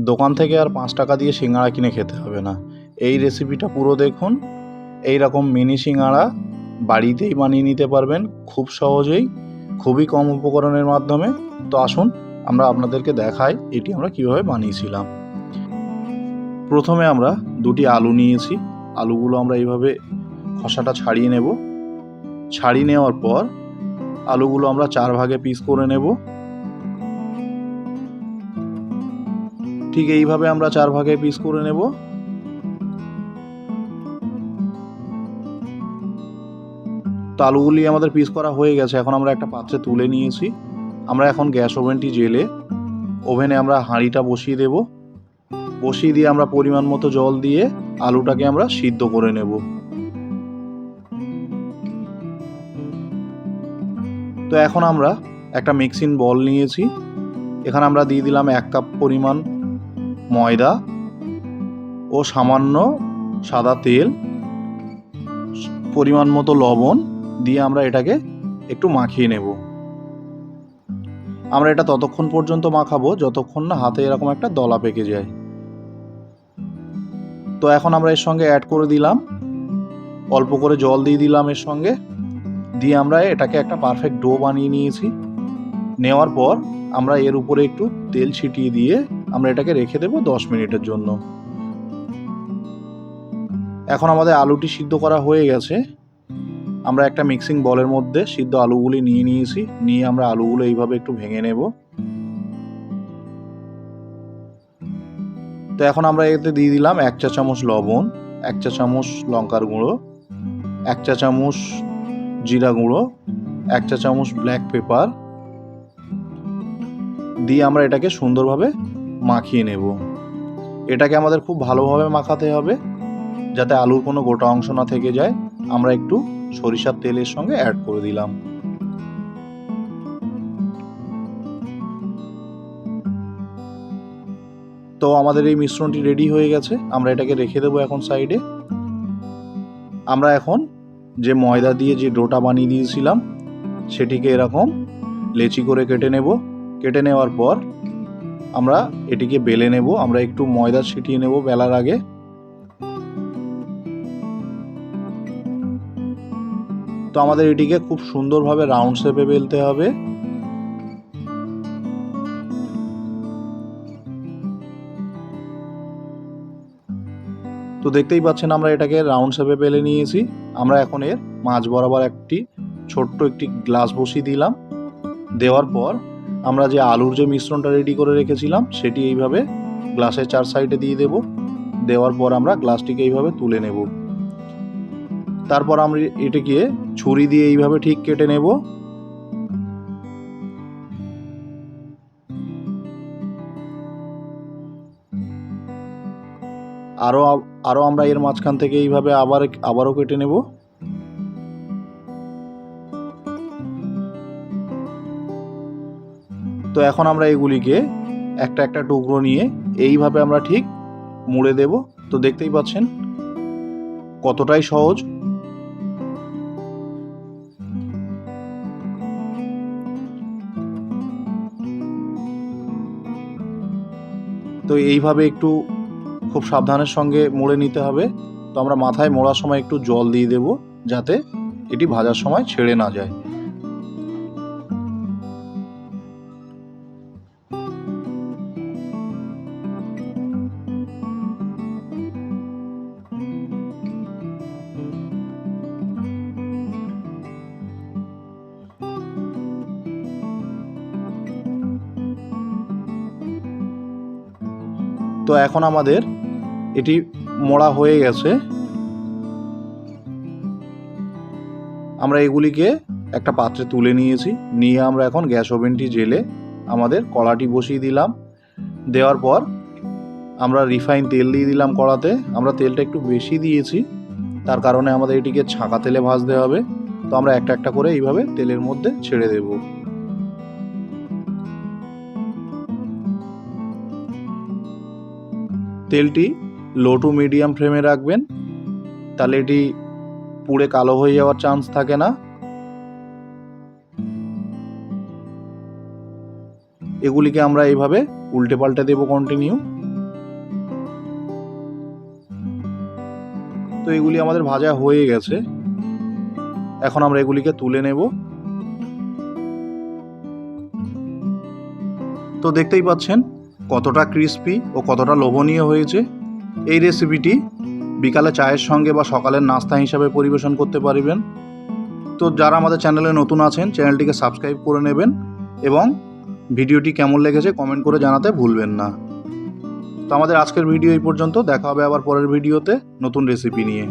দোকান থেকে আর পাঁচ টাকা দিয়ে সিঙ্গাড়া কিনে খেতে হবে না। এই রেসিপিটা পুরো দেখুন। এই রকম মিনি সিঙ্গাড়া বাড়িতেই বানিয়ে নিতে পারবেন খুব সহজেই, খুবই কম উপকরণের মাধ্যমে। তো আসুন, আমরা আপনাদেরকে দেখাই এটি আমরা কীভাবে বানিয়েছিলাম। প্রথমে আমরা দুটি আলু নিয়েছি। আলুগুলো আমরা এইভাবে খোসাটা ছাড়িয়ে নেব। ছাড়িয়ে নেওয়ার পর আলুগুলো আমরা চার ভাগে পিস করে নেব। ঠিক এইভাবে আমরা চার ভাগে পিস করে নেব। তো আলুগুলি আমাদের পিস করা হয়ে গেছে, এখন আমরা একটা পাত্রে তুলে নিয়েছি। আমরা এখন গ্যাস ওভেনটি জেলে ওভেনে আমরা হাঁড়িটা বসিয়ে দেব। বসিয়ে দিয়ে আমরা পরিমাণ মতো জল দিয়ে আলুটাকে আমরা সিদ্ধ করে নেব। তো এখন আমরা একটা মিক্সিং বল নিয়েছি। এখানে আমরা দিয়ে দিলাম এক কাপ পরিমাণ ময়দা ও সামান্য সাদা তেল, পরিমাণ মতো লবণ দিয়ে আমরা এটাকে একটু মাখিয়ে নেব। আমরা এটা ততক্ষণ পর্যন্ত মাখাবো, যতক্ষণ না হাতে এরকম একটা দলা পেকে যায়। তো এখন আমরা এর সঙ্গে অ্যাড করে দিলাম। অল্প করে জল দিয়ে দিলাম এর সঙ্গে। দিয়ে আমরা এটাকে একটা পারফেক্ট ডো বানিয়ে নিয়েছি। নেওয়ার পর আমরা এর উপরে একটু তেল ছিটিয়ে দিয়ে আমরা এটাকে রেখে দেবো দশ মিনিটের জন্য। এখন আমাদের আলুটি সিদ্ধ করা হয়ে গেছে। আমরা একটা মিক্সিং বলের মধ্যে সিদ্ধ আলুগুলি নিয়ে নিয়েছি। নিয়ে আমরা আলুগুলো এইভাবে একটু ভেঙে নেব। তো এখন আমরা এতে দিয়ে দিলাম এক চা চামচ লবণ, এক চা চামচ লঙ্কার গুঁড়ো, এক চা চামচ জিরা গুঁড়ো, এক চা চামচ ব্ল্যাক পেপার দিয়ে আমরা এটাকে সুন্দরভাবে মাখিয়ে নেব। এটাকে আমাদের খুব ভালোভাবে মাখাতে হবে, যাতে আলুর কোনো গোটা অংশ না থেকে যায়। আমরা একটু সরিষার তেলের সঙ্গে অ্যাড করে দিলাম। তো আমাদের এই মিশ্রণটি রেডি হয়ে গেছে। আমরা এটাকে রেখে দেবো এখন সাইডে আমরা এখন যে ময়দা দিয়ে যে ডোটা বানিয়ে দিয়েছিলাম, সেটিকে এরকম লেচি করে কেটে নেব। কেটে নেওয়ার পর আমরা এটিকে বেলে নেব, আমরা একটু ময়দা ছিটিয়ে নেব বেলার আগে। তো আমাদের এটিকে খুব সুন্দরভাবে রাউন্ড শেপে বেলতে হবে। তো দেখতেই পাচ্ছেন আমরা এটাকে রাউন্ড শেপে বেলে নিয়েছি। আমরা এখন এর মাঝ বরাবর একটি ছোট্ট একটি গ্লাস বসিয়ে দিলাম। দেওয়ার পর আমরা যে আলুর যে মিশ্রণটা রেডি করে রেখেছিলাম, সেটি এইভাবে গ্লাসের চার সাইডে দিয়ে দেব। দেওয়ার পর আমরা গ্লাসটিকে এইভাবে তুলে নেব। তারপর আমরা এটিকে ছুরি দিয়ে এইভাবে ঠিক কেটে নেব। আরও আরও আমরা এর মাঝখান থেকে এইভাবে আবার, আবারও কেটে নেব। তো এখন আমরা এগুলিকে একটা একটা টুকরো নিয়ে এইভাবে আমরা ঠিক মুড়ে দেব। তো দেখতেই পাচ্ছেন কতটাই সহজ। তো এইভাবে একটু খুব সাবধানের সঙ্গে মুড়ে নিতে হবে। তো আমরা মাথায় মোড়ার সময় একটু জল দিয়ে দেব যাতে এটি ভাজার সময় ছেড়ে না যায়। তো এখন আমাদের এটি মোড়া হয়ে গেছে। আমরা এগুলিকে একটা পাত্রে তুলে নিয়েছি। নিয়ে আমরা এখন গ্যাস ওভেনটি জেলে আমাদের কড়াটি বসিয়ে দিলাম। দেওয়ার পর আমরা রিফাইন তেল দিয়ে দিলাম কড়াতে। আমরা তেলটা একটু বেশি দিয়েছি। তার কারণে আমাদের এটিকে ছাঁকা তেলে ভাজতে হবে। তো আমরা একটা একটা করে এইভাবে তেলের মধ্যে ছেড়ে দেবো। তেলটি লো টু মিডিয়াম ফ্লেমে রাখবেন। তাহলে এটি পুড়ে কালো হয়ে যাওয়ার চান্স থাকে না। এগুলিকে আমরা এইভাবে উল্টে পাল্টে দেব কন্টিনিউ তো এগুলি আমাদের ভাজা হয়ে গেছে। এখন আমরা এগুলিকে তুলে নেব। তো দেখতেই পাচ্ছেন কতটা ক্রিস্পি ও কতটা লোভনীয় হয়েছে। এই রেসিপিটি বিকালে চায়ের সঙ্গে বা সকালের নাস্তা হিসাবে পরিবেশন করতে পারবেন। তো যারা আমাদের চ্যানেলে নতুন আছেন চ্যানেলটিকে সাবস্ক্রাইব করে নেবেন এবং ভিডিওটি কেমন লেগেছে কমেন্ট করে জানাতে ভুলবেন না। তো আমাদের আজকের ভিডিও এই পর্যন্ত। দেখা হবে আবার পরের ভিডিওতে নতুন রেসিপি নিয়ে।